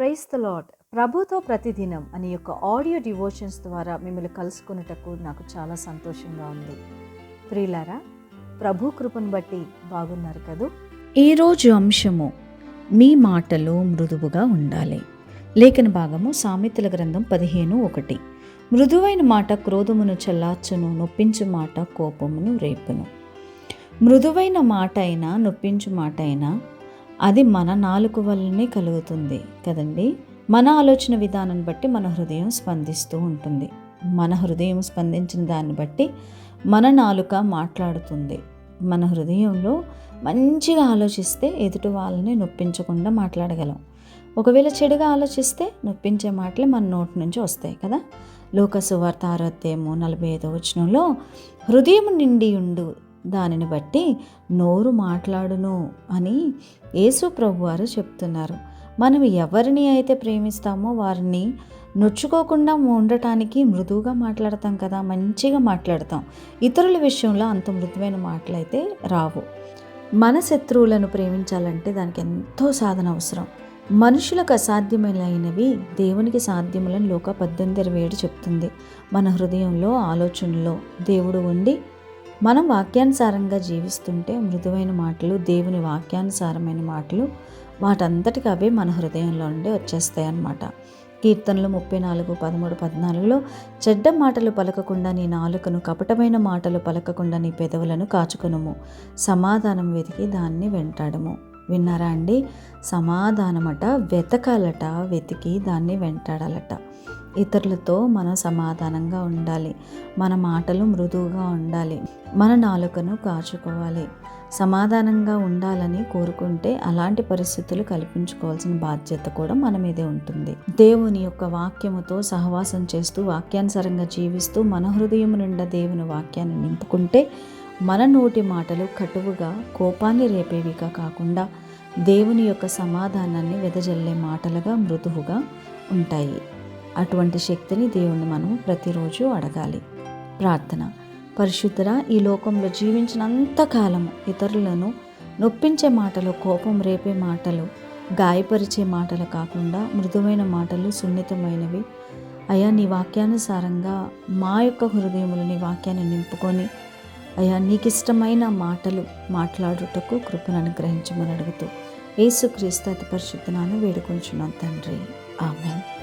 Price the lord ప్రభుతో ప్రతిదినం అనే యొక్క ఆడియో డివోషన్స్ ద్వారా మిమ్మల్ని కలుసుకునేటకు నాకు చాలా సంతోషంగా ఉంది. ప్రియులారా ప్రభు కృపను బట్టి బాగున్నారు కదూ? ఈరోజు అంశము మీ మాటలు మృదువుగా ఉండాలి. లేఖన భాగము సామెతల గ్రంథం పదిహేను ఒకటి. మృదువైన మాట క్రోధమును చల్లార్చును నొప్పించు మాట కోపమును రేపును. మృదువైన మాట అయినా నొప్పించు మాట అయినా అది మన నాలుక వల్లనే కలుగుతుంది కదండి. మన ఆలోచన విధానం బట్టి మన హృదయం స్పందిస్తూ ఉంటుంది. మన హృదయం స్పందించిన దాన్ని బట్టి మన నాలుక మాట్లాడుతుంది. మన హృదయంలో మంచిగా ఆలోచిస్తే ఎదుటి వాళ్ళని నొప్పించకుండా మాట్లాడగలం. ఒకవేళ చెడుగా ఆలోచిస్తే నొప్పించే మాటలే మన నోటి నుంచి వస్తాయి కదా. లోకసు వార్త ఆరోగ్యము నలభై ఐదో వచనంలో హృదయం నిండి ఉండు దానిని బట్టి నోరు మాట్లాడును అని యేసు ప్రభువారు చెప్తున్నారు. మనం ఎవరిని అయితే ప్రేమిస్తామో వారిని నొచ్చుకోకుండా ఉండటానికి మృదువుగా మాట్లాడతాం కదా మంచిగా మాట్లాడతాం. ఇతరుల విషయంలో అంత మృదువైన మాటలైతే రావు. మన శత్రువులను ప్రేమించాలంటే దానికి ఎంతో సాధన అవసరం. మనుషులకు అసాధ్యమైనవి దేవునికి సాధ్యములని లోక పద్దెనిమిది ఇరవై ఏడు చెప్తుంది. మన హృదయంలో ఆలోచనలో దేవుడు ఉండి మనం వాక్యానుసారంగా జీవిస్తుంటే మృదువైన మాటలు దేవుని వాక్యానుసారమైన మాటలు వాటంతటికి అవే మన హృదయంలో నుండి వచ్చేస్తాయి అన్నమాట కీర్తనలు ముప్పై నాలుగు పదమూడు పద్నాలుగులో చెడ్డ మాటలు పలకకుండా నీ నాలుకను కపటమైన మాటలు పలకకుండా నీ పెదవులను కాచుకునుము. సమాధానం వెతికి దాన్ని వెంటాడము. విన్నారా అండి? సమాధానమట వెతకాలట వెతికి దాన్ని వెంటాడాలట. ఇతరులతో మనం సమాధానంగా ఉండాలి. మన మాటలు మృదువుగా ఉండాలి. మన నాలుకను కాచుకోవాలి. సమాధానంగా ఉండాలని కోరుకుంటే అలాంటి పరిస్థితులు కల్పించుకోవాల్సిన బాధ్యత కూడా మన మీదే ఉంటుంది. దేవుని యొక్క వాక్యముతో సహవాసం చేస్తూ వాక్యానుసారంగా జీవిస్తూ మన హృదయం నిండా దేవుని వాక్యాన్ని నింపుకుంటే మన నోటి మాటలు కటువుగా కోపాన్ని రేపేవిగా కాకుండా దేవుని యొక్క సమాధానాన్ని వెదజల్లే మాటలుగా మృదువుగా ఉంటాయి. అటువంటి శక్తిని దేవుణ్ణి మనం ప్రతిరోజు అడగాలి. ప్రార్థన. పరిశుద్ధరా ఈ లోకంలో జీవించినంత కాలం ఇతరులను నొప్పించే మాటలు కోపం రేపే మాటలు గాయపరిచే మాటలు కాకుండా మృదువైన మాటలు సున్నితమైనవి. అయా నీ వాక్యానుసారంగా మా యొక్క హృదయములు నీ వాక్యాన్ని నింపుకొని అయా నీకు ఇష్టమైన మాటలు మాట్లాడుటకు కృపను అనుగ్రహించమని అడుగుతూ యేసుక్రీస్తు అతి పరిశుద్ధనాను వేడుకొంచున్నాను తండ్రి. ఆమె